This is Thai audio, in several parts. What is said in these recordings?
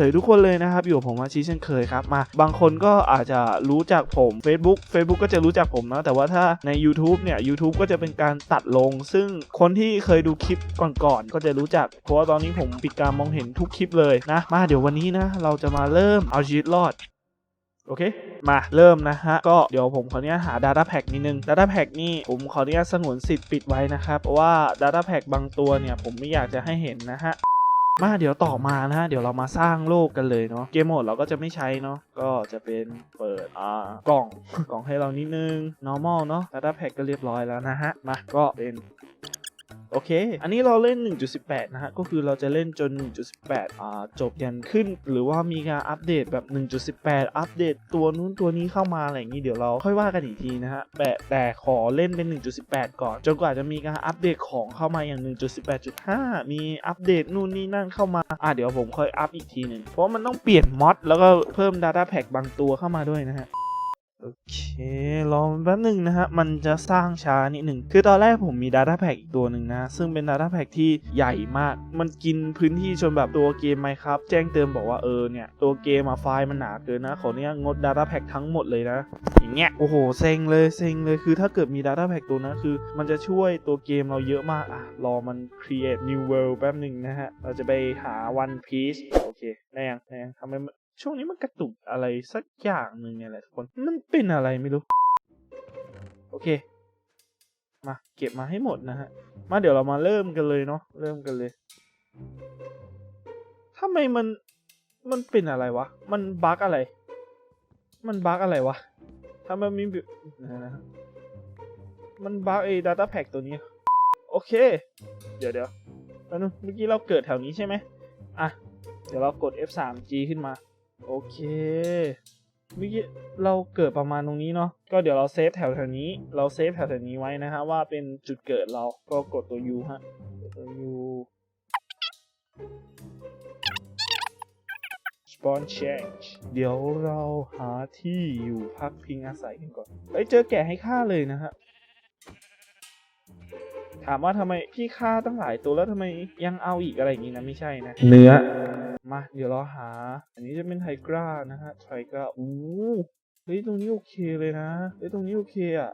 สวัสดีทุกคนเลยนะครับ อยู่กับผมอาชีเช่นเคยครับมา บางคนก็อาจจะรู้จักผม Facebook Facebook ก็จะรู้จักผมนะ แต่ว่าถ้าใน YouTube เนี่ย YouTube ก็จะเป็นการตัดลง ซึ่งคนที่เคยดูคลิปก่อนๆ ก็จะรู้จัก เพราะว่าตอนนี้ผมปิดการมองเห็นทุกคลิปเลยนะ มาเดี๋ยววันนี้นะ เราจะมาเริ่มเอาชีวิตรอดโอเค มาเริ่มนะฮะ ก็เดี๋ยวผมขออนุญาตหา Data Pack นิดนึง Data Pack นี่ผมขออนุญาตสงวนสิทธิ์ปิดไว้นะครับ เพราะว่า Data Pack บางตัวเนี่ย ผมไม่อยากจะให้เห็นนะฮะ มาเดี๋ยวต่อมานะฮะเดี๋ยวเรามาสร้างโลกกันเลยเนาะเกมโหมดเราก็จะไม่ใช้เนาะก็จะเป็นเปิดอ่ากล่องกล่องให้เรานิดนึง normal เนาะ Data Pack ก็เรียบร้อยแล้วนะฮะมาก็เป็น โอเค อันนี้เราเล่น 1.18 นะฮะ ก็คือเราจะเล่นจน 1.18 อ่า จบยันขึ้น หรือว่ามีการอัปเดตแบบ 1.18 อัปเดตตัวนู้นตัวนี้เข้ามาอะไรอย่างนี้ เดี๋ยวเราค่อยว่ากันอีกทีนะฮะ แต่แต่ขอเล่นเป็น 1.18 ก่อน จนกว่าจะมีการอัปเดตของเข้ามาอย่าง 1.18.5 มีอัปเดตนู่นนี่นั่นเข้ามา อะเดี๋ยวผมค่อยอัปอีกทีหนึ่งเพราะมันต้องเปลี่ยนมอดแล้วก็เพิ่ม Data Pack บางตัวเข้ามาด้วยนะฮะ โอเครอแป๊บหนึ่งนะฮะ มันจะสร้างช้านิดหนึ่ง คือตอนแรกผมมี Data Pack อีกตัวหนึ่งนะ ซึ่งเป็น Data Pack ที่ใหญ่มาก มันกินพื้นที่จนแบบตัวเกม Minecraft แจ้งเตือนบอกว่าเออเนี่ย ตัวเกมอะไฟล์มันหนาเกินนะ ขอเนี่ยงด Data Pack ทั้งหมดเลยนะ อย่างเงี้ย โอ้โห เซ็งเลย เซ็งเลย คือถ้าเกิดมี Data Pack ตัวนั้นคือ มันจะช่วยตัวเกมเราเยอะมาก อะ รอมัน create new world แป๊บหนึ่งนะฮะ เราจะไปหา One Piece โอเค ได้ยัง ได้ยังทำไมมัน ช่วงนี้มันกระตุกอะไรสักอย่างหนึ่งเนี่ยแหละทุกคน มันเป็นอะไรไม่รู้ โอเค มาเก็บมาให้หมดนะฮะ มาเดี๋ยวเรามาเริ่มกันเลยเนาะ เริ่มกันเลยทำไมมัน มันเป็นอะไรวะ มันบั๊กอะไร มันบั๊กอะไรวะทำไมมีนะนะมันบั๊กไอ้ data pack ตัวนี้ โอเค เดี๋ยวเดี๋ยวแป๊บนึงเมื่อกี้เราเกิดแถวนี้ใช่ไหมอะ เดี๋ยวเรากด F3G ขึ้นมา โอเคเมื่อกี้เราเกิดประมาณตรงนี้เนาะก็เดี๋ยวเราเซฟแถวแถวนี้ เราเซฟแถวแถวนี้ไว้นะฮะว่าเป็นจุดเกิดเราก็กดตัว U ฮะตัว U spawn change เดี๋ยวเราหาที่อยู่พักพิงอาศัยกันก่อนเอ้ยเจอแกะให้ฆ่าเลยนะฮะ ถามว่าทำไมพี่ฆ่าตั้งหลายตัวแล้วทำไมยังเอาอีกอะไรอย่างงี้นะไม่ใช่นะ เนื้อ มาเดี๋ยวเราหา อันนี้จะเป็นไทกรานะฮะไทกราอู้เฮ้ยตรงนี้โอเคเลยนะเฮ้ยตรงนี้โอเคอะ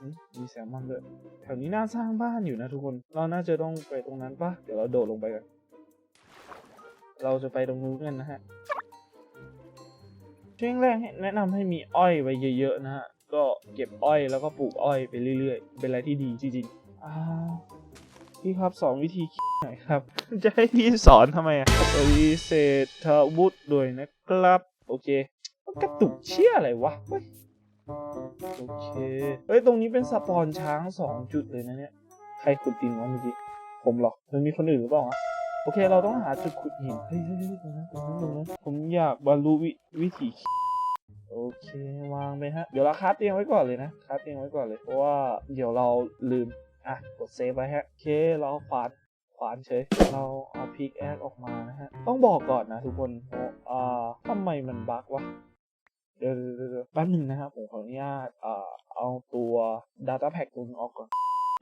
อืมมีแซลมอนด้วยแถวนี้น่าสร้างบ้านอยู่นะทุกคน เราน่าจะต้องไปตรงนั้นปะเดี๋ยวเราโดดลงไปกัน เราจะไปตรงนู้นกันนะฮะช่วงแรกให้แนะนำให้มีอ้อยไว้เยอะๆนะฮะ ก็เก็บอ้อยแล้วก็ปลูกอ้อยไปเรื่อยๆ เป็นอะไรที่ดีจริงๆอ้าว พี่ครับสอนวิธีคิดหน่อยครับ จะให้พี่สอนทำไมอะสวิเศรษฐวุฒิด้วยนะครับ โอเคมันกระตุกเชี่ยอะไรวะโอเคเฮ้ยตรงนี้เป็นสปอนช้างสองจุดเลยนะเนี่ยใครขุดดินวะเมื่อกี้ผมหรอมันมีคนอื่นหรือเปล่าวะโอเค เราต้องหาจุดขุดหินเฮ้ยเฮ้ยเฮ้ยตรงนั้นตรงนั้นตรงนั้นผมอยากบรรลุวิวิถีโอเควางไปฮะ เดี๋ยวเราคราเตียงไว้ก่อนเลยนะคราฟเตียงไว้ก่อนเลยเพราะว่าเดี๋ยวเราลืม อะ กดเซฟไว้ฮะ โอเค เราเอาขวานขวานเฉย เราเอาพิกแอคออกมานะฮะ ต้องบอกก่อนนะทุกคนเพราะอ่าทำไมมันบั๊กวะ เดี๋ยวเดี๋ยวเดี๋ยวเดี๋ยวแป๊บหนึ่งนะครับ ผมขออนุญาตอ่าเอาตัว Data Pack ตัวนี้ออกก่อน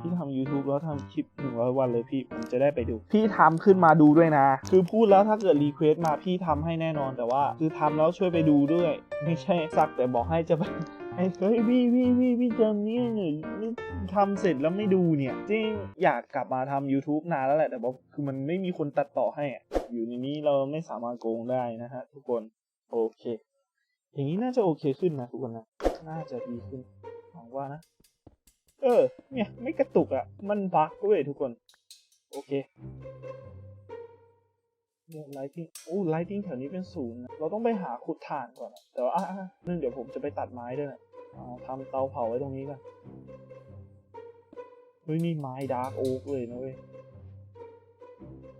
พี่ทำ YouTube แล้วทำคลิปหนึ่งร้อยวันเลยพี่ ผมจะได้ไปดู พี่ทำขึ้นมาดูด้วยนะ คือพูดแล้วถ้าเกิดรีเควสมาพี่ทำให้แน่นอนแต่ว่า คือทำแล้วช่วยไปดูด้วย ไม่ใช่สักแต่บอกให้จะไป ไอ้เฮ้ยพี่พี่พี่พี่จำนี่ยนี่ทำเสร็จแล้วไม่ดูเนี่ยจริงอยากกลับมาทำ YouTube นานแล้วแหละ แต่ว่าคือมันไม่มีคนตัดต่อให้อะอยู่ในนี้เราไม่สามารถโกงได้นะฮะทุกคนโอเค อย่างนี้น่าจะโอเคขึ้นนะทุกคนนะน่าจะดีขึ้นหวังว่านะ เออ เนี่ยไม่กระตุกอะ่ะ มันบั๊กเว้ยทุกคน โอเคเนี่ยไลทิงโอ้ไลทิงแถวนี้เป็นศูนย์นะเราต้องไปหาขุดถ่านก่อนอะแต่ว่าอะอะนึงเดี๋ยวผมจะไปตัดไม้ด้วยนะ อ่าทำเตาเผาไว้ตรงนี้กันเฮ้ยนี่ไม้ดาร์กโอ๊กเลยนะเว้ย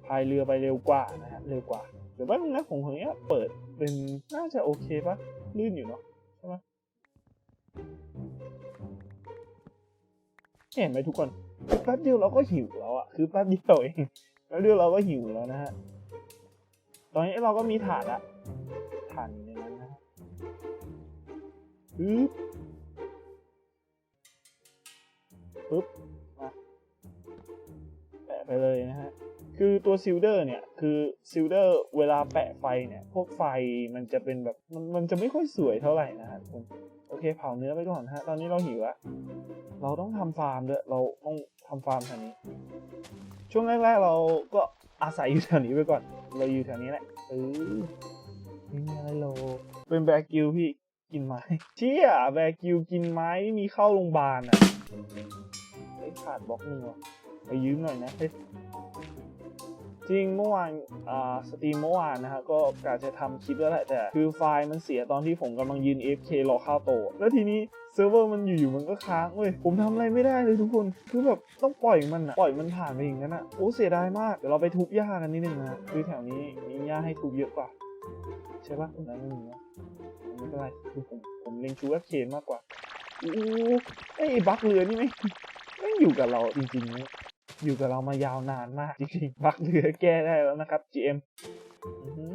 พายเรือไปเร็วกว่านะฮะเร็วกว่าเดี๋ยวแป๊บนึงนะผมขออนุญาตเปิดเป็นน่าจะโอเคปะลื่นอยู่เนาะใช่ไหมเห็นไหมทุกคนแป๊บเดียวเราก็หิวแล้วอะคือแป๊บเดียวเองแป๊บเดียวเราก็หิวแล้วนะฮะตอนนี้เราก็มีถานละถานนนั้นนะฮะ ปึ๊บปึ๊บแปะไปเลยนะฮะ คือตัวซิลเดอร์เนี่ย คือซิลเดอร์เวลาแปะไฟเนี่ย พวกไฟมันจะเป็นแบบ มันมันจะไม่ค่อยสวยเท่าไหร่นะฮะทุกคนโอเคเผาเนื้อไปก่อนฮะ ตอนนี้เราหิวอะเราต้องทำฟาร์มด้วยเราต้องทำฟาร์มแถวนี้ ช่วงแรกๆเราก็อาศัยอยู่แถวนี้ไปก่อน เราอยู่แถวนี้แหละเออนี่ไงโลเป็นแบกิวพี่ กินไม้เชี่ยแบกิวกินไม้มีเข้าโรงพยาบาลอะไอ้ขาดบล็อกนึงว่ะไปยืมหน่อยนะจริงเมื่อวานอ่าสตรีมเมื่อวานนะฮะก็กะจะทำคลิปแล้วแหละแต่คือไฟล์มันเสียตอนที่ผมกำลังยืน AFK รอข้าวโต แล้วทีนี้เซิร์ฟเวอร์มันอยู่ๆมันก็ค้างเว้ยผมทำอะไรไม่ได้เลยทุกคน คือแบบต้องปล่อยมันอะปล่อยมันผ่านไปอย่างนั้นอะโอ้เสียดายมากเดี๋ยวเราไปทุบหญ้ากันนิดนึงนะคือแถวนี้มีหญ้าให้ทุบเยอะกว่า ใช่ปะตรงนั้นไม่มีวะไม่เป็นไรคือผมผมเล็งชูว่าเคนมากกว่าอู้ไอ้ยบักเรือนี่ไม่ไม่อยู่กับเราจริงๆนะอยู่กับเรามายาวนานมากจริงๆบักเรือแก้ได้แล้วนะครับ GM อือหือ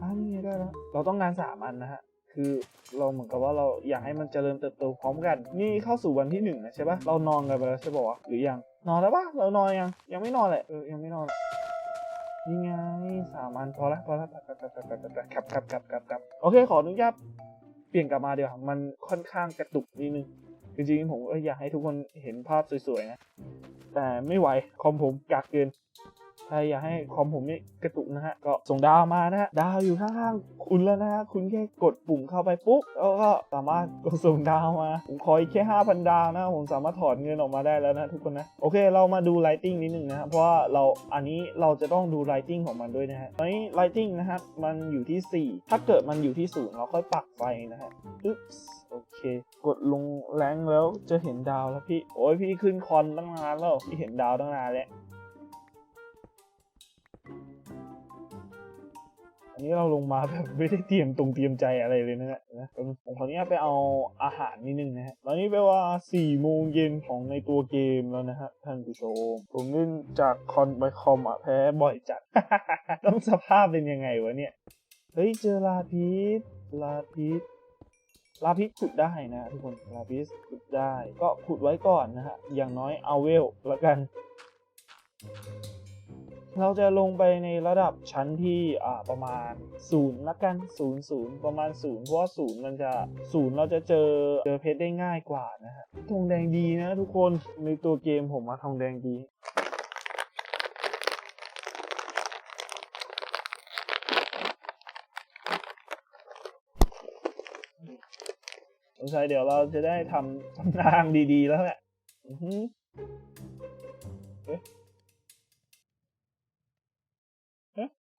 อ่านี่ไงได้แล้วเราต้องการสามอันนะฮะคือเราเหมือนกับว่าเราอยากให้มันเจริญเติบโตพร้อมกัน นี่เข้าสู่วันที่หนึ่งนะใช่ปะเรานอนกันไปแล้วใช่ปะวะหรือยังนอนแล้วปะเรานอนยังยังไม่นอนเลยเออยังไม่นอน นี่ไงสามอันพอละพอละกลับกลับกลับกลับกลับกลับกลับกลับกลับกลับโอเคขออนุญาตเปลี่ยนกลับมาเดี๋ยวามันค่อนข้างกระตุกนิดนึงจริงๆผมก็อยากให้ทุกคนเห็นภาพสวยๆนะแต่ไม่ไหวคอมผมกากเกิน ใครอยากให้คอมผมนี่กระตุกนะฮะ ก็ส่งดาวมานะฮะ ดาวอยู่ข้างๆคุณแล้วนะฮะ คุณแค่กดปุ่มเข้าไปปุ๊บแล้วก็สามารถกดส่งดาวมา ผมขออีกแค่ 5,000 ดาวนะ ผมสามารถถอนเงินออกมาได้แล้วนะทุกคนนะ โอเค เรามาดูไลติ้งนิดหนึ่งนะฮะ เพราะว่าเราอันนี้เราจะต้องดูไลติ้งของมันด้วยนะฮะตอนนี้ไลติ้งนะครับมันอยู่ที่ 4 ถ้าเกิดมันอยู่ที่ศูนย์เราค่อยปักไฟนะฮะอึ๊บโอเค กดลงแรงแล้วจะเห็นดาวแล้วพี่ โอ้ยพี่ขึ้นคอนตั้งนานแล้ว พี่เห็นดาวตั้งนานแล้ว นี้เราลงมาแบบไม่ได้เตรียมตรงเตรียมใจอะไรเลยนะฮะนะผมขออนุญาตไปเอาอาหารนิดนึงนะฮะตอนนี้แปลว่า4โมงเย็นของในตัวเกมแล้วนะฮะท่านผู้ชม ผมเล่นจากคอนไปคอมอะแพ้บ่อยจัด ต้องสภาพเป็นยังไงวะเนี่ย เฮ้ยเจอลาพิษลาพิษลาพิษขุดได้นะทุกคนลาพิษขุดได้ ก็ขุดไว้ก่อนนะฮะ อย่างน้อยเอาเวลละกัน เราจะลงไปในระดับชั้นที่ประมาณศูนย์ละกันศูนย์ศูนย์ประมาณศูนย์เพราะว่าศูนย์มันจะศูนย์เราจะเจอเจอเพชรได้ง่ายกว่านะฮะทองแดงดีนะทุกคนในตัวเกมผมมาทองแดงดีสงสัยเดี๋ยวเราจะได้ทำตำนางดีๆแล้วแหละ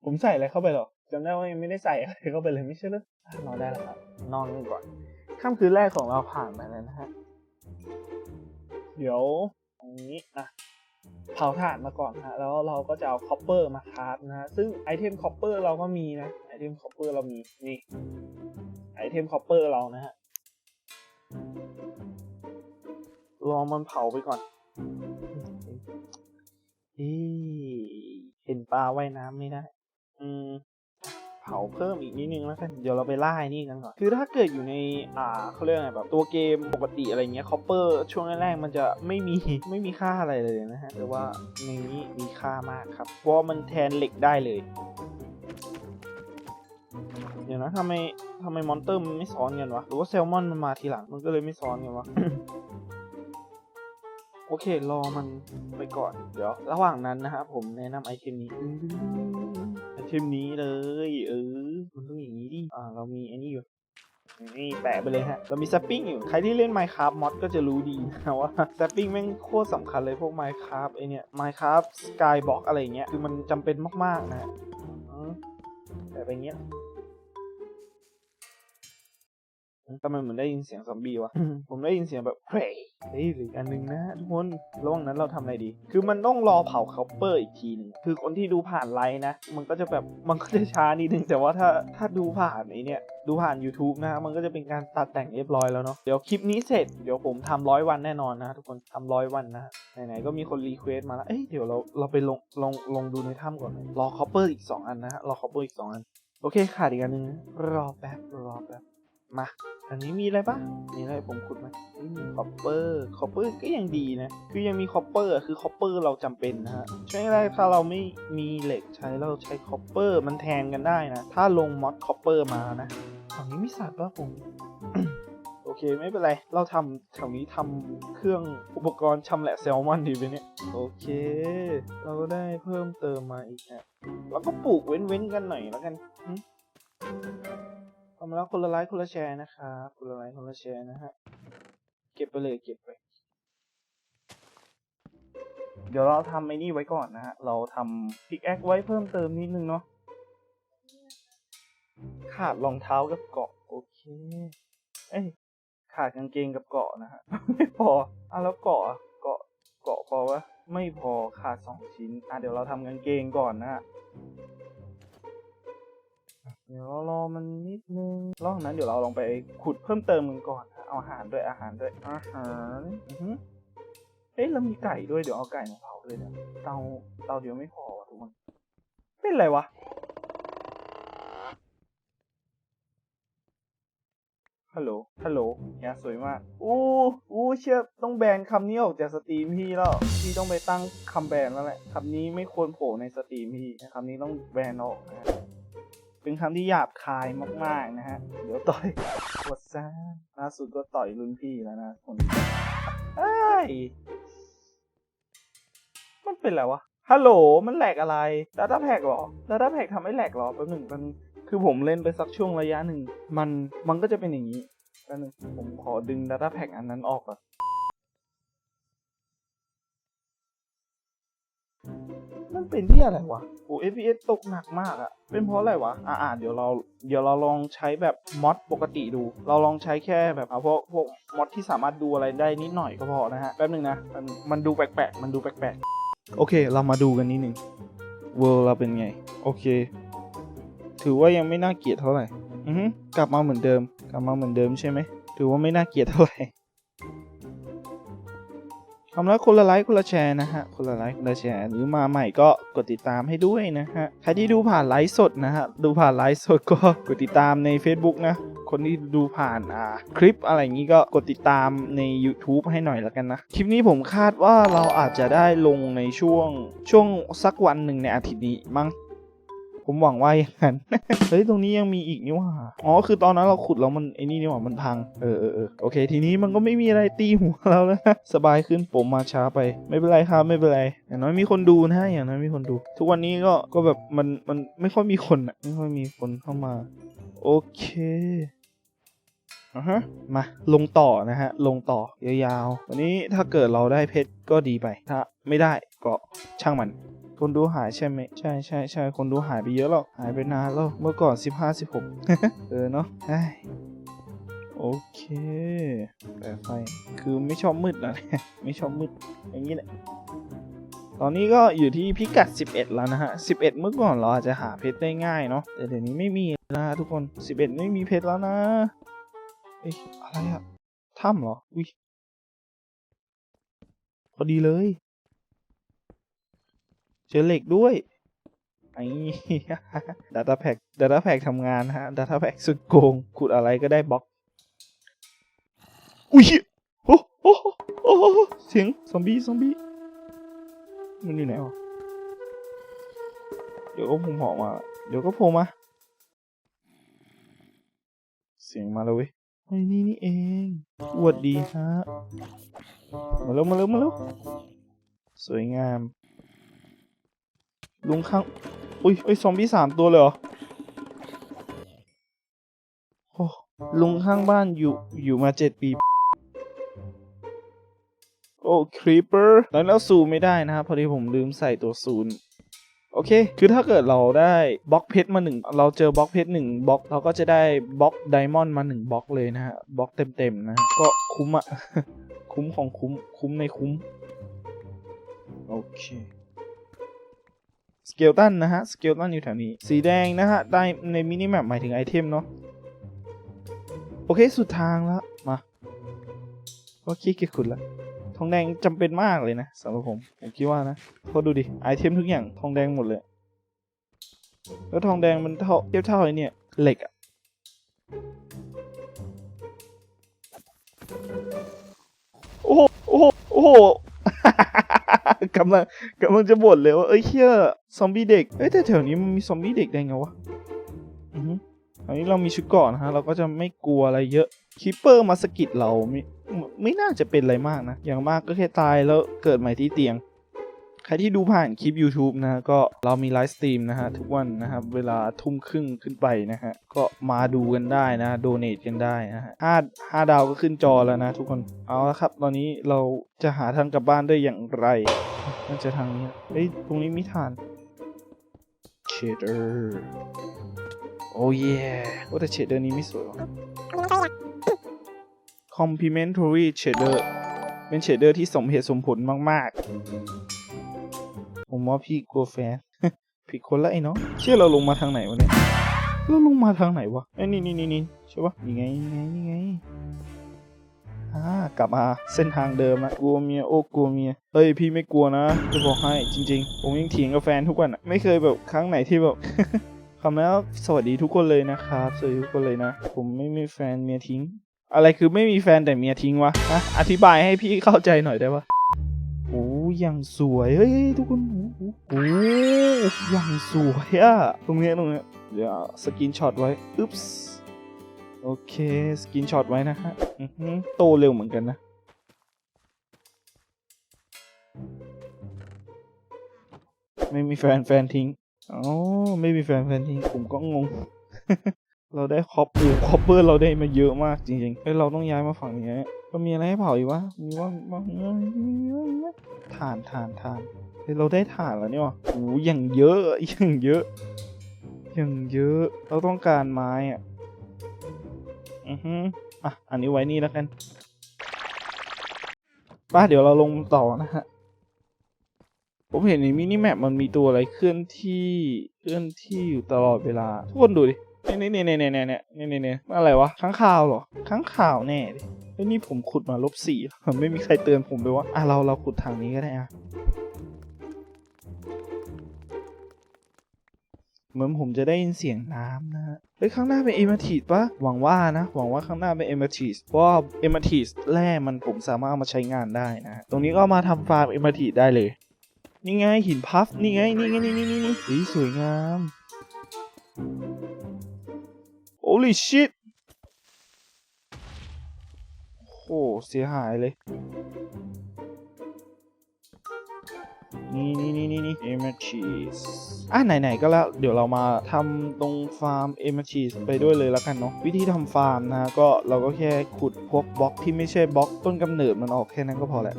ผมใส่อะไรเข้าไปหรอจำได้ว่ายังไม่ได้ใส่อะไรเข้าไปเลยไม่ใช่เหรออะนอนได้แล้วครับ นอนกันก่อนค่ำคืนแรกของเราผ่านไปแล้วนะฮะเดี๋ยวตรงนี้อะเผาถ่านมาก่อนฮะแล้วเราก็จะเอาคอปเปอร์มาคราฟนะฮะซึ่งไอเทมคอปเปอร์เราก็มีนะไอเทมคอปเปอร์เรามีนี่ไอเทมคอปเปอร์เรานะฮะรอมันเผาไปก่อนเอ๊ะเห็นปลาว่ายน้ำไม่ได้อืม เผาเพิ่มอีกนิดนึงแล้วกันเดี๋ยวเราไปล่าไอ้นี่กันก่อนคือถ้าเกิดอยู่ในอ่าเขาเรียกไงแบบตัวเกมปกติอะไรเงี้ยคอปเปอร์ช่วงแรกๆมันจะไม่มีไม่มีค่าอะไรเลยนะฮะแต่ว่าในนี้มีค่ามากครับเพราะว่ามันแทนเหล็กได้เลย เดี๋ยวนะทำไมทำไมมอนเตอร์มันไม่ซ้อนกันวะหรือว่าแซลมอนมันมาทีหลังมันก็เลยไม่ซ้อนกันวะโอเครอมันไปก่อนเดี๋ยว ระหว่างนั้นนะครับผมแนะนำไอเทมนี้ไอเทมนี้เลย เออ มันต้องอย่างนี้ดิ อ่า เรามีไอ้นี่อยู่ นี่แปะไปเลยฮะ เรามี z ซ p ปิ้งอยู่ ใครที่เล่น Minecraft mod ก็จะรู้ดีนะว่า z ซ p ปิ้งแม่งโคตรสำคัญเลยพวก Minecraft ไอเนี่ย Minecraft Skybox อะไรเงี้ย คือมันจำเป็นมาก ๆ นะฮะอืมแต่เป็นเงี้ย ทำไมเหมือนได้ยินเสียงซอมบี้วะ ผมได้ยินเสียงแบบเฮ้ยเฮ้ยหรืออันหนึงนะทุกคนระหว่างนั้นเราทำอะไรดี คือมันต้องรอเผาเคาน์เปอร์อีกทีหนึงคือคนที่ดูผ่านไลน์นะ มันก็จะแบบ มันก็จะช้านิดนึง แต่ว่าถ้าถ้าดูผ่านไอเนี่ย ดูผ่าน YouTube นะ มันก็จะเป็นการตัดแต่งเรียบร้อยแล้วเนาะ เดี๋ยวคลิปนี้เสร็จ เดี๋ยวผมทำร้อยวันแน่นอนนะ ทุกคนทำร้อยวันนะ ไหนๆ ก็มีคนรีเควสมาแล้ว เอ้ย เดี๋ยวเราเราไปลงลงลงดูในถ้ำก่อนไหมรอคอปเปอร์อีก 2 อันนะฮะ รอคอปเปอร์อีก 2 อัน โอเคขาดอีกอันหนึงนะรอแป๊บรอแป๊บ มาอันนี้มีอะไรปะมีอะไรผมขุดไหมม่มีคอปเปอร์คอปเปอร์ก็ยังดีนะ คือยังมีคอปเปอร์คือคอปเปอร์เราจำเป็นนะฮะช่วงแรกถ้าเราไม่มีเหล็กใช้เราใช้คอปเปอร์มันแทนกันได้นะ ถ้าลงมอดคอปเปอร์มานะฝั่งนี้มีสัตว์ปะผมโอเคไม่เป็นไร เราทำแถวนี้ทำเครื่องอุปกรณ์ชำแหละแซลมอนดีไปเนี่ย โอเค เราก็ได้เพิ่มเติมมาอีกนะแล้วก็ปลูกเว้นๆกันหน่อยแล้วกัน หึทำแล้วคนละไลค์คนละแชร์นะครับคนละไลค์คนละแชร์นะฮะเก็บไปเลยเก็บไป เดี๋ยวเราทำไอ้นี่ไว้ก่อนนะฮะเราทำพิกแอคไว้เพิ่มเติมนิดนึงเนาะขาดรองเท้ากับเกาะโอเค เอ้ยขาดกางเกงกับเกาะนะฮะ ไม่พออะแล้วเกาะอะเกาะเกาะพอวะไม่พอขาดสองชิ้น อะเดี๋ยวเราทำกางเกงก่อนนะฮะ เดี๋ยวเรารอมันนิดนึงรอบนั้นเดี๋ยวเราลองไปขุดเพิ่มเติมกันก่อนเอาอาหารด้วยอาหารด้วยอาหารอือฮึเอ้ยเรามีไก่ด้วยเดี๋ยวเอาไก่มาเผาด้วยนะเตาเตาเดียวไม่พอทุกคนเป็นไรวะฮัลโหล ฮัลโหลเนี่ยสวยมาก อู้ อู้ เชื่อ ต้องแบนคำนี้ออกจากสตรีมพี่แล้ว พี่ต้องไปตั้งคำแบนแล้วแหละ คำนี้ไม่ควรโผล่ในสตรีมพี่คำนี้ต้องแบนออกนะ เป็นคำที่หยาบคายมากๆนะฮะ เดี๋ยวต่อยกดซ่าล่าสุดก็ต่อยรุ่นพี่แล้วนะคนเอ้มันเป็นอะไรวะ ฮัลโหล มันแหลกอะไร Data Pack หรอ Data Pack ทำให้แหลกหรอแป๊บหนึ่งแป๊บนึงคือผมเล่นไปสักช่วงระยะหนึ่ง มัน มันก็จะเป็นอย่างนี้แป๊บนึงผมขอดึง Data Pack อันนั้นออกก่อน มันเป็นที่อะไรวะโอ้ FPS ตกหนักมากอะเป็นเพราะอะไรวะ อ่าเดี๋ยวเรา เดี๋ยวเราลองใช้แบบมอดปกติดู เราลองใช้แค่แบบเอาพวกพวกมอดที่สามารถดูอะไรได้นิดหน่อยก็พอนะฮะ แป๊บนึงนะแป๊บนึงมันดูแปลกๆ มันดูแปลกๆ โอเค เรามาดูกันนิดนึง เวอร์เราเป็นไง โอเค ถือว่ายังไม่น่าเกลียดเท่าไหร่ อือกลับมาเหมือนเดิม กลับมาเหมือนเดิมใช่ไหม ถือว่าไม่น่าเกลียดเท่าไหร่ ทำแล้วคนละไลค์คนละแชร์นะฮะคนละไลค์คนละแชร์หรือมาใหม่ก็กดติดตามให้ด้วยนะฮะใครที่ดูผ่านไลฟ์สดนะฮะดูผ่านไลฟ์สดก็กดติดตามใน Facebook นะคนที่ดูผ่านอ่าคลิปอะไรอย่างนี้ก็กดติดตามใน YouTube ให้หน่อยแล้วกันนะ คลิปนี้ผมคาดว่าเราอาจจะได้ลงในช่วงช่วงสักวันหนึ่งในอาทิตย์นี้มั้ง ผมหวังว่าอย่างนั้น เฮ้ยตรงนี้ยังมีอีกนี่หว่าอ๋อคือตอนนั้นเราขุดแล้วมันไอ้นี่นี่หว่ามันพังเออเออเออโอเค ทีนี้มันก็ไม่มีอะไรตีหัวเราแล้วนะสบายขึ้นผมมาช้าไป ไม่เป็นไรครับไม่เป็นไรอย่างน้อยมีคนดูนะอย่างน้อยมีคนดู ทุกวันนี้ก็ก็แบบมันมันไม่ค่อยมีคนอะไม่ค่อยมีคนเข้ามา โอเคอะฮะมาลงต่อนะฮะ ลงต่อยาวๆวันนี้ถ้าเกิดเราได้เพชรก็ดีไป ถ้าไม่ได้ก็ช่างมัน คนดูหายใช่ไหมใช่ใช่ใช่คนดูหายไปเยอะแล้วหายไปนานแล้วเมื่อก่อน 15 16 เออเนาะโอเคแต่ไฟ คือไม่ชอบมืดนะไม่ชอบมืด อย่างนี้แหละ ตอนนี้ก็อยู่ที่พิกัด 11 แล้วนะฮะ 11 เมื่อก่อนเราอาจจะหาเพชรได้ง่ายเนาะ แต่เดี๋ยวนี้ไม่มีนะทุกคน 11 ไม่มีเพชรแล้วนะ เอ้ยอะไรอะถ้ำเหรอ อุ้ย พอดีเลย เจอเหล็กด้วยไอ้ Data Pack Data Pack ทำงานฮะ Data Pack สุดโกงขุดอะไรก็ได้บล็อก อุ้ยโอ้โอ้โอ้โอ้เสียงซอมบี้ซอมบี้มันอยู่ไหนวะเดี๋ยวก็พุ่งออกมา เดี๋ยวก็โผล่มา เสียงมาแล้วเว้ยไอ้นี่นี่เองสวัสดีฮะ มาเร็วมาเร็วมาเร็วสวยงาม ลุงข้างอุ้ยอุ้ยซอมบี้สามตัวเลยเหรอโอ้ลุงข้างบ้านอยู่อยู่มาเจ็ดปี โอ้ครีปเปอร์แล้วแล้วซูมไม่ได้นะครับพอดีผมลืมใส่ตัวศูนย์โอเค คือถ้าเกิดเราได้บล็อกเพชรมาหนึ่งเราเจอบล็อกเพชรหนึ่งบล็อกเราก็จะได้บล็อกไดมอนด์มาหนึ่งบล็อกเลยนะฮะบล็อกเต็มๆนะฮะก็คุ้มอะคุ้มของคุ้มคุ้มในคุ้ม โอเค สเกลตันนะฮะสเกลตันอยู่แถวนี้ สีแดงนะฮะได้ในมินิแมปหมายถึงไอเทมเนาะโอเคสุดทางแล้วมาก็ขี้เกียจขุดละทองแดงจำเป็นมากเลยนะสำหรับผมผมคิดว่านะเพราะดูดิไอเทมทุกอย่างทองแดงหมดเลย แล้วทองแดงมันเท่าเทียบเท่าไอเนี่ยเหล็กอะโอ้โหโอ้โหโอ้โห กำลังกำลังจะบ่นเลยว่าเอ้ยเชี่ยซอมบี้เด็กเอ้ยแต่แถวนี้มันมีซอมบี้เด็กได้ไงวะอืมอันนี้เรามีชุดเก่อนนะฮะ เราก็จะไม่กลัวอะไรเยอะคิปเปอร์มาสกิดเราไม่ไม่น่าจะเป็นอะไรมากนะ อย่างมากก็แค่ตายแล้วเกิดใหม่ที่เตียง ใครที่ดูผ่านคลิป YouTube นะก็เรามีไลฟ์สตรีมนะฮะทุกวันนะครับเวลาทุ่มครึ่งขึ้นไปนะฮะก็มาดูกันได้นะโดเนทกันได้นะฮะห้าห้าดาวก็ขึ้นจอแล้วนะทุกคนเอาละครับ ตอนนี้เราจะหาทางกลับบ้านได้อย่างไรน่าจะทางนี้เฮ้ยตรงนี้มีฐานเชดเดอร์โอ้ยว่าแต่เชดเดอร์นี้ไม่สวยหรอ Complementary Shader เป็นเชดเดอร์ที่สมเหตุสมผลมาก ๆ ผมว่าพี่กลัวแฟนผิดคนละไอ้เนาะเชื่อเราลงมาทางไหนวะเนี่ยเราลงมาทางไหนวะไอ้นี่นี่นี่นี่ใช่ปะนี่ไงนี่ไงไงอ่ากลับมาเส้นทางเดิมนะกลัวเมียโอ้กลัวเมียเฮ้ยพี่ไม่กลัวนะจะบอกให้จริง ๆ ผมยังเถียงกับแฟนทุกวันอะไม่เคยแบบครั้งไหนที่แบบคำแล้วสวัสดีทุกคนเลยนะครับสวัสดีทุกคนเลยนะ ผมไม่มีแฟนเมียทิ้ง อะไรคือไม่มีแฟนแต่เมียทิ้งวะฮะอธิบายให้พี่เข้าใจหน่อยได้ปะ อ้ยังสวยเฮ้ยทุกคนโอ้โหอ้ยังสวยอะตรงเนี้ยตรงเนี้ยเดี๋ยวสกินช็อตไว้อึ๊บส์โอเคสกินช็อตไว้นะฮะโตเร็วเหมือนกันนะไม่มีแฟนแฟนทิ้งอ๋อไม่มีแฟนแฟนทิ้งผมก็งง เราได้คอปปูคอปเปอร์เราได้มาเยอะมากจริงๆเฮ้ยเราต้องย้ายมาฝั่งนี้ก็มีอะไรให้เผาอีกวะมีว่าว่าถ่านถ่านถ่านเฮ้ยเราได้ถ่านแล้วเนี่ยวะโอ้ยอย่างเยอะอย่างเยอะอย่างเยอะ เราต้องการไม้อะอือฮึอะอันนี้ไว้นี่แล้วกันป้าเดี๋ยวเราลงต่อนะฮะผมเห็นในมินิแมปมันมีตัวอะไรเคลื่อนที่เคลื่อนที่อยู่ตลอดเวลา ทุกคนดูดิ นี่ยเนี่ยเนี่ยเนี่ยเนี่ยเนี่ยเนี่ยเนี่อะไรวะค้างคาวเหรอค้างคาวแน่ดิเฮ้ยนี่ผมขุดมาลบสี่ไม่มีใครเตือนผมเลยว่าอะเราเราขุดทางนี้ก็ได้อะเหมือนผมจะได้ยินเสียงน้ำนะฮะเฮ้ยข้างหน้าเป็นเอม t ทีสปะหวังว่านะ หวังว่าข้างหน้าเป็นเอม t ทีสเพราะเอม t ทีสแร่มันผมสามารถมาใช้งานได้นะ ตรงนี้ก็มาทำฟาร์มเอม t ทีสได้เลย นี่ไงหินพัฟ นี่ไง นี่ไง นี่นี่นี่นี่สีสวยงาม Holy shit โอ้เสียหายเลย นี่นี่นี่นี่นี่เอมชีสอะไหนๆก็แล้ว เดี๋ยวเรามาทำตรงฟาร์มเอมชีสไปด้วยเลยแล้วกันเนาะวิธีทำฟาร์มนะก็เราก็แค่ขุดพวกบล็อกที่ไม่ใช่บล็อกต้นกำเนิดมันออกแค่นั้นก็พอแหละ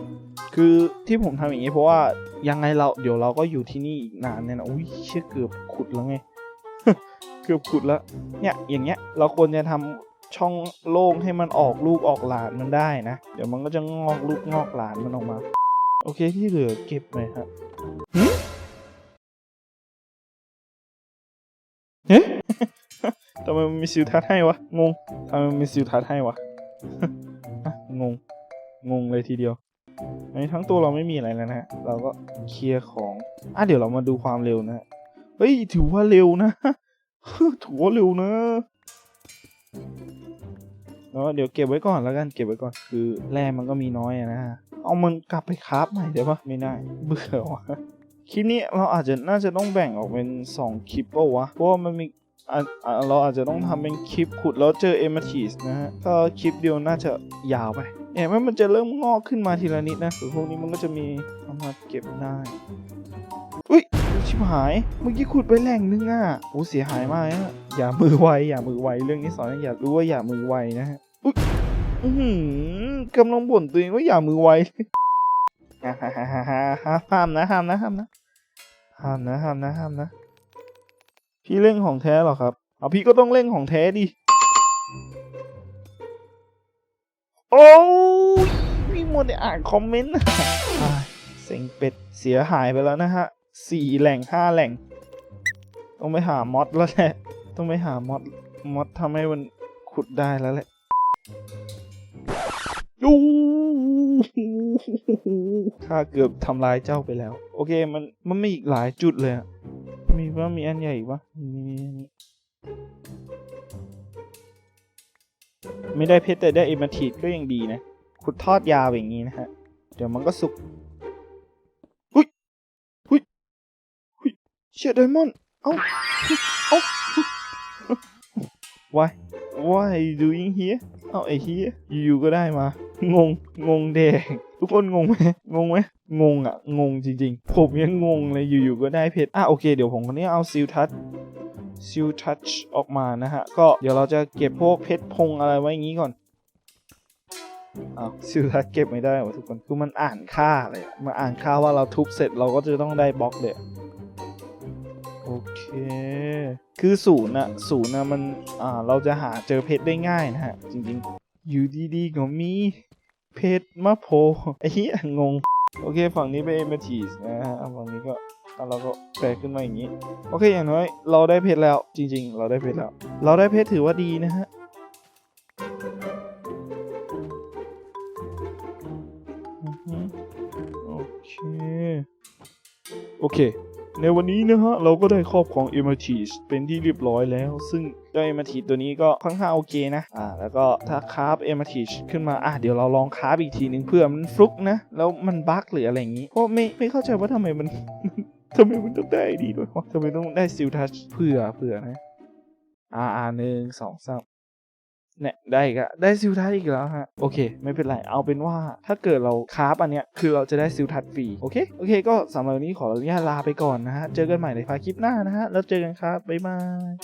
คือที่ผมทำอย่างนี้เพราะว่ายังไงเราเดี๋ยวเราก็อยู่ที่นี่อีกนานเนี่ยนะอุ้ยเชื่อเกือบขุดแล้วไง เกือบขุดแล้วเนี่ยอย่างเงี้ยเราควรจะทำช่องโล่งให้มันออกลูกออกหลานมันได้นะ เดี๋ยวมันก็จะงอกลูกงอกหลานมันออกมา โอเคที่เหลือเก็บไหมครับเฮ้ทำไมมันมีซิลทัศน์ให้วะ งงทำไมมันมีซิลทัศน์ให้วะ งง งงเลยทีเดียวในทั้งตัวเราไม่มีอะไรแล้วนะ เราก็เคลียร์ของ อะเดี๋ยวเรามาดูความเร็วนะ เฮ้ย ถือว่าเร็วนะ ถือว่าเร็วนะแล้วเดี๋ยวเก็บไว้ก่อนแล้วกันเก็บไว้ก่อนคือแร่มันก็มีน้อยนะฮะเอามันกลับไปคราฟใหม่ได้ปะไม่ได้ เบื่อวะคลิปนี้เราอาจจะน่าจะต้องแบ่งออกเป็น 2 คลิปเปล่าวะเพราะว่ามันมีเราอาจจะต้องทำเป็นคลิปขุดแล้วเจอเอม t ทีสนะฮะถ้าคลิปเดียวน่าจะยาวไปเห็นไหมมันจะเริ่มงอกขึ้นมาทีละนิดนะส่วนพวกนี้มันก็จะมีเอามาเก็บได้อุ้ย ชิบหาย เมื่อกี้ขุดไปแหล่งนึงอะโอ้เสียหายมากนะอย่ามือไวอย่ามือไวเรื่องนี้สอนอย่ารู้ว่าอย่ามือไวนะฮะอุ้ยอื้อหือกำลังบ่นตัวเองว่าอย่ามือไวฮ่าฮ่าฮ่าฮ่าห้ามนะห้ามนะห้ามนะห้ามนะห้ามนะห้ามนะ พี่เล่นของแท้หรอครับ เอาพี่ก็ต้องเล่นของแท้ดิ โอ้ยพี่มัวแต่อ่านคอมเมนต์อ้ายเซ็งเป็ดเสียหายไปแล้วนะฮะ สี่แหล่งห้าแหล่ง ต้องไปหามอดแล้วแหละ ต้องไปหามอดมอดทำให้มันขุดได้แล้วแหละยูข้าเกือบทำลายเจ้าไปแล้ว โอเคมันมันมีอีกหลายจุดเลยอะมีว่ามีอันใหญ่อีกวะนี่นี่นี่ไม่ได้เพชรแต่ได้เอมาทีดก็ยังดีนะ ขุดทอดยาวอย่างนี้นะฮะ เดี๋ยวมันก็สุก เชียไดมอนด์เอ้าเอ้า why why are you doing here เอ้าไอ้เฮียอยู่ๆก็ได้มา งง งงแดงทุกคนงงไหมงงไหมงงอะ งงจริงๆ ผมยังงงเลยอยู่ๆก็ได้เพชรอะโอเค เดี๋ยวผมคนนี้เอาซิลทัชซิลทัชออกมานะฮะ ก็เดี๋ยวเราจะเก็บพวกเพชรพงอะไรไว้อย่างนี้ก่อนอ้าวซิลทัชเก็บไม่ได้วะทุกคน คือมันอ่านค่าเลย มาอ่านค่าว่าเราทุบเสร็จเราก็จะต้องได้บล็อกเลย โอเค คือศูนย์อะศูนย์อะมันอ่าเราจะหาเจอเพชรได้ง่ายนะฮะ จริงๆ อยู่ดีๆก็มีเพชรมาโผล่ไอ้เหี้ยงง โอเค ฝั่งนี้เป็นเอเมทีสนะฮะฝั่งนี้ก็เราก็แปลขึ้นมาอย่างนี้ โอเคอย่างน้อยเราได้เพชรแล้วจริง ๆ เราได้เพชรแล้ว เราได้เพชรถือว่าดีนะฮะโอเค โอเค ในวันนี้นะฮะเราก็ได้ครอบของ e m a t i s เป็นที่เรียบร้อยแล้ว ซึ่งเจ้า e m a t i s ตัวนี้ก็ค่อนข้างโอเคนะอ่าแล้วก็ถ้าคราฟ e m a t i s ขึ้นมาอะเดี๋ยวเราลองคราฟอีกทีนึงเพื่อมันฟลุกนะ แล้วมันบั๊กหรืออะไรอย่างนี้เพราะไม่ไม่เข้าใจว่าทำไมมันทำไมมันต้องได้ดีด้วยวะทำไมต้องได้ซิลทัชเผื่อเผื่อนะอ่าอ่าหนึ่งสองสาม เนี่ยได้อีกอะได้ซิลทัสอีกแล้วฮะโอเค ไม่เป็นไรเอาเป็นว่าถ้าเกิดเราคราฟอันเนี้ยคือเราจะได้ซิลทัสฟรีโอเคโอเค ก็สำหรับวันนี้ขออนุญาตลาไปก่อนนะฮะเจอกันใหม่ในพาคลิปหน้านะฮะแล้วเจอกันครับบ๊ายบาย